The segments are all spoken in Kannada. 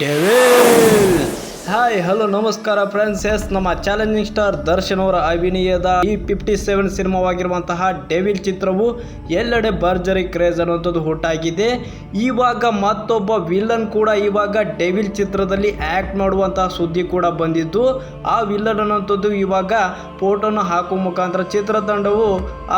ಡೆವಿಲ್ ಹಾಯ್ ಹಲೋ ನಮಸ್ಕಾರ ಫ್ರೆಂಡ್ಸ್ ಎಸ್ ನಮ್ಮ ಚಾಲೆಂಜಿಂಗ್ ಸ್ಟಾರ್ ದರ್ಶನ್ ಅವರ ಅಭಿನಯದ ಈ ಫಿಫ್ಟಿ ಸೆವೆನ್ ಸಿನಿಮಾವಾಗಿರುವಂತಹ ಡೆವಿಲ್ ಚಿತ್ರವು ಎಲ್ಲೆಡೆ ಭರ್ಜರಿ ಕ್ರೇಜ್ ಅನ್ನುವಂಥದ್ದು ಹುಟ್ಟಾಗಿದೆ. ಇವಾಗ ಮತ್ತೊಬ್ಬ ವಿಲನ್ ಕೂಡ ಇವಾಗ ಡೆವಿಲ್ ಚಿತ್ರದಲ್ಲಿ ಆ್ಯಕ್ಟ್ ಮಾಡುವಂತಹ ಸುದ್ದಿ ಕೂಡ ಬಂದಿದ್ದು. ಆ ವಿಲನ್ ಅನ್ನುವಂಥದ್ದು ಇವಾಗ ಫೋಟೋನ ಹಾಕುವ ಮುಖಾಂತರ ಚಿತ್ರತಂಡವು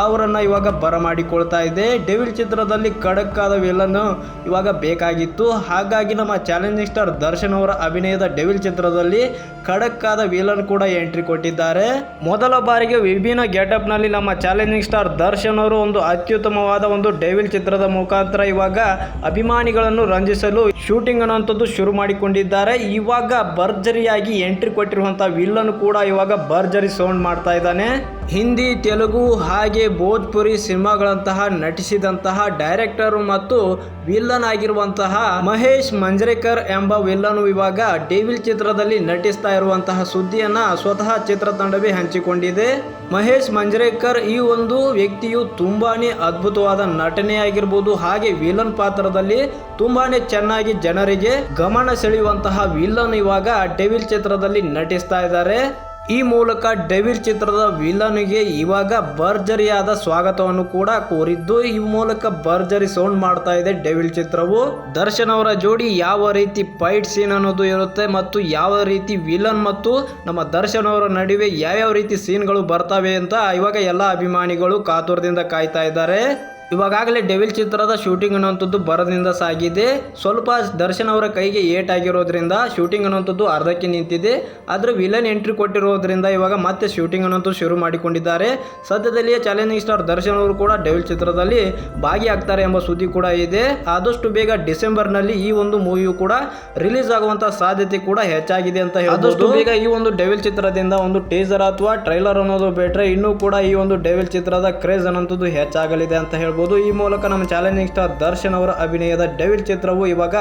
ಅವರನ್ನು ಇವಾಗ ಬರಮಾಡಿಕೊಳ್ತಾ ಇದೆ. ಡೆವಿಲ್ ಚಿತ್ರದಲ್ಲಿ ಖಡಕ್ ಆದ ವಿಲನ್ ಇವಾಗ ಬೇಕಾಗಿತ್ತು. ಹಾಗಾಗಿ ನಮ್ಮ ಚಾಲೆಂಜಿಂಗ್ ಸ್ಟಾರ್ ದರ್ಶನ್ ಅವರ ಅಭಿನಯದ ಡೆವಿಲ್ ಚಿತ್ರದಲ್ಲಿ ಖಡಕ್ ಆದ ವಿಲನ್ ಕೂಡ ಎಂಟ್ರಿ ಕೊಟ್ಟಿದ್ದಾರೆ. ಮೊದಲ ಬಾರಿಗೆ ವಿಭಿನ್ನ ಗೆಟಪ್ನಲ್ಲಿ ನಮ್ಮ ಚಾಲೆಂಜಿಂಗ್ ಸ್ಟಾರ್ ದರ್ಶನ್ ಅವರು ಒಂದು ಅತ್ಯುತ್ತಮವಾದ ಒಂದು ಡೆವಿಲ್ ಚಿತ್ರದ ಮುಖಾಂತರ ಇವಾಗ ಅಭಿಮಾನಿಗಳನ್ನು ರಂಜಿಸಲು ಶೂಟಿಂಗ್ ಅನ್ನುವಂಥದ್ದು ಶುರು ಮಾಡಿಕೊಂಡಿದ್ದಾರೆ. ಇವಾಗ ಭರ್ಜರಿಯಾಗಿ ಎಂಟ್ರಿ ಕೊಟ್ಟಿರುವಂತಹ ವಿಲ್ಲನ್ ಕೂಡ ಇವಾಗ ಭರ್ಜರಿ ಸೌಂಡ್ ಮಾಡ್ತಾ ಇದ್ದಾನೆ. ಹಿಂದಿ, ತೆಲುಗು ಹಾಗೆ ಭೋಜ್ಪುರಿ ಸಿನಿಮಾಗಳಂತಹ ನಟಿಸಿದಂತಹ ಡೈರೆಕ್ಟರ್ ಮತ್ತು ವಿಲ್ಲನ್ ಆಗಿರುವಂತಹ ಮಹೇಶ್ ಮಂಜ್ರೇಕರ್ ಎಂಬ ವಿಲ್ಲನ್ ಇವಾಗ ಡೇವಿಲ್ ಚಿತ್ರದಲ್ಲಿ ನಟಿಸ್ತಾ ಇರುವಂತಹ ಸುದ್ದಿಯನ್ನ ಸ್ವತಃ ಚಿತ್ರತಂಡವೇ ಹಂಚಿಕೊಂಡಿದೆ. ಮಹೇಶ್ ಮಂಜ್ರೇಕರ್ ಈ ಒಂದು ವ್ಯಕ್ತಿಯು ತುಂಬಾನೇ ಅದ್ಭುತವಾದ ನಟನೆ ಆಗಿರ್ಬೋದು ಹಾಗೆ ವಿಲನ್ ಪಾತ್ರದಲ್ಲಿ ತುಂಬಾನೇ ಚೆನ್ನಾಗಿ ಜನರಿಗೆ ಗಮನ ಸೆಳೆಯುವಂತಹ ವಿಲ್ಲನ್ ಇವಾಗ ಡೆವಿಲ್ ಚಿತ್ರದಲ್ಲಿ ನಟಿಸ್ತಾ ಇದ್ದಾರೆ. ಈ ಮೂಲಕ ಡೆವಿಲ್ ಚಿತ್ರದ ವಿಲನ್ಗೆ ಇವಾಗ ಭರ್ಜರಿಯಾದ ಸ್ವಾಗತವನ್ನು ಕೂಡ ಕೋರಿದ್ದು, ಈ ಮೂಲಕ ಭರ್ಜರಿ ಸೌಂಡ್ ಮಾಡ್ತಾ ಇದೆ ಡೆವಿಲ್ ಚಿತ್ರವು. ದರ್ಶನ್ ಅವರ ಜೋಡಿ ಯಾವ ರೀತಿ ಫೈಟ್ ಸೀನ್ ಅನ್ನೋದು ಇರುತ್ತೆ ಮತ್ತು ಯಾವ ರೀತಿ ವಿಲನ್ ಮತ್ತು ನಮ್ಮ ದರ್ಶನ್ ಅವರ ನಡುವೆ ಯಾವ್ಯಾವ ರೀತಿ ಸೀನ್ಗಳು ಬರ್ತವೆ ಅಂತ ಇವಾಗ ಎಲ್ಲ ಅಭಿಮಾನಿಗಳು ಕಾತುರದಿಂದ ಕಾಯ್ತಾ ಇದ್ದಾರೆ. ಇವಾಗಲೇ ಡೆವಿಲ್ ಚಿತ್ರದ ಶೂಟಿಂಗ್ ಅನ್ನುವಂಥದ್ದು ಬರದಿಂದ ಸಾಗಿದೆ. ಸ್ವಲ್ಪ ದರ್ಶನ್ ಅವರ ಕೈಗೆ ಏಟ್ ಆಗಿರೋದ್ರಿಂದ ಶೂಟಿಂಗ್ ಅನ್ನುವಂಥದ್ದು ಅರ್ಧಕ್ಕೆ ನಿಂತಿದೆ. ಆದರೆ ವಿಲನ್ ಎಂಟ್ರಿ ಕೊಟ್ಟಿರೋದ್ರಿಂದ ಇವಾಗ ಮತ್ತೆ ಶೂಟಿಂಗ್ ಅನ್ನೋಂಥದ್ದು ಶುರು ಮಾಡಿಕೊಂಡಿದ್ದಾರೆ. ಸದ್ಯದಲ್ಲಿಯೇ ಚಾಲೆಂಜಿಂಗ್ ಸ್ಟಾರ್ ದರ್ಶನ್ ಅವರು ಕೂಡ ಡೆವಿಲ್ ಚಿತ್ರದಲ್ಲಿ ಭಾಗಿಯಾಗ್ತಾರೆ ಎಂಬ ಸುದ್ದಿ ಕೂಡ ಇದೆ. ಆದಷ್ಟು ಬೇಗ ಡಿಸೆಂಬರ್ನಲ್ಲಿ ಈ ಒಂದು ಮೂವಿಯು ಕೂಡ ರಿಲೀಸ್ ಆಗುವಂತಹ ಸಾಧ್ಯತೆ ಕೂಡ ಹೆಚ್ಚಾಗಿದೆ ಅಂತ ಆದಷ್ಟು ಬೇಗ ಈ ಒಂದು ಡೆವಿಲ್ ಚಿತ್ರದಿಂದ ಒಂದು ಟೀಸರ್ ಅಥವಾ ಟ್ರೈಲರ್ ಅನ್ನೋದು ಬಿಟ್ರೆ ಇನ್ನೂ ಕೂಡ ಈ ಒಂದು ಡೆವಿಲ್ ಚಿತ್ರದ ಕ್ರೇಜ್ ಅನ್ನೋಂಥದ್ದು ಹೆಚ್ಚಾಗಲಿದೆ ಅಂತ ಹೇಳ್ಬೋದು. ಈ ಮೂಲಕ ನಮ್ಮ ಚಾಲೆಂಜಿಂಗ್ ಸ್ಟಾರ್ ದರ್ಶನ್ ಅವರ ಅಭಿನಯದ ಡೆವಿಲ್ ಚಿತ್ರವು ಇವಾಗ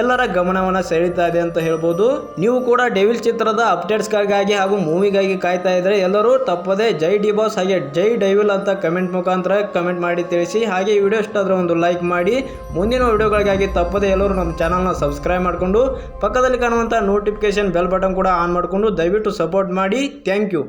ಎಲ್ಲರ ಗಮನವನ್ನು ಸೆಳೀತಾ ಇದೆ ಅಂತ ಹೇಳ್ಬೋದು. ನೀವು ಕೂಡ ಡೆವಿಲ್ ಚಿತ್ರದ ಅಪ್ಡೇಟ್ಸ್ಗಳಿಗಾಗಿ ಹಾಗೂ ಮೂವಿಗಾಗಿ ಕಾಯ್ತಾ ಇದ್ರೆ ಎಲ್ಲರೂ ತಪ್ಪದೆ ಜೈ ಡಿ ಬಾಸ್ ಹಾಗೆ ಜೈ ಡೈವಿಲ್ ಅಂತ ಕಮೆಂಟ್ ಮುಖಾಂತರ ಕಮೆಂಟ್ ಮಾಡಿ ತಿಳಿಸಿ. ಹಾಗೆ ಈ ವಿಡಿಯೋ ಇಷ್ಟ ಒಂದು ಲೈಕ್ ಮಾಡಿ. ಮುಂದಿನ ವಿಡಿಯೋಗಳಿಗಾಗಿ ತಪ್ಪದೆ ಎಲ್ಲರೂ ನಮ್ಮ ಚಾನಲ್ನ ಸಬ್ಸ್ಕ್ರೈಬ್ ಮಾಡಿಕೊಂಡು ಪಕ್ಕದಲ್ಲಿ ಕಾಣುವಂಥ ನೋಟಿಫಿಕೇಶನ್ ಬೆಲ್ ಬಟನ್ ಕೂಡ ಆನ್ ಮಾಡಿಕೊಂಡು ದಯವಿಟ್ಟು ಸಪೋರ್ಟ್ ಮಾಡಿ. Thank you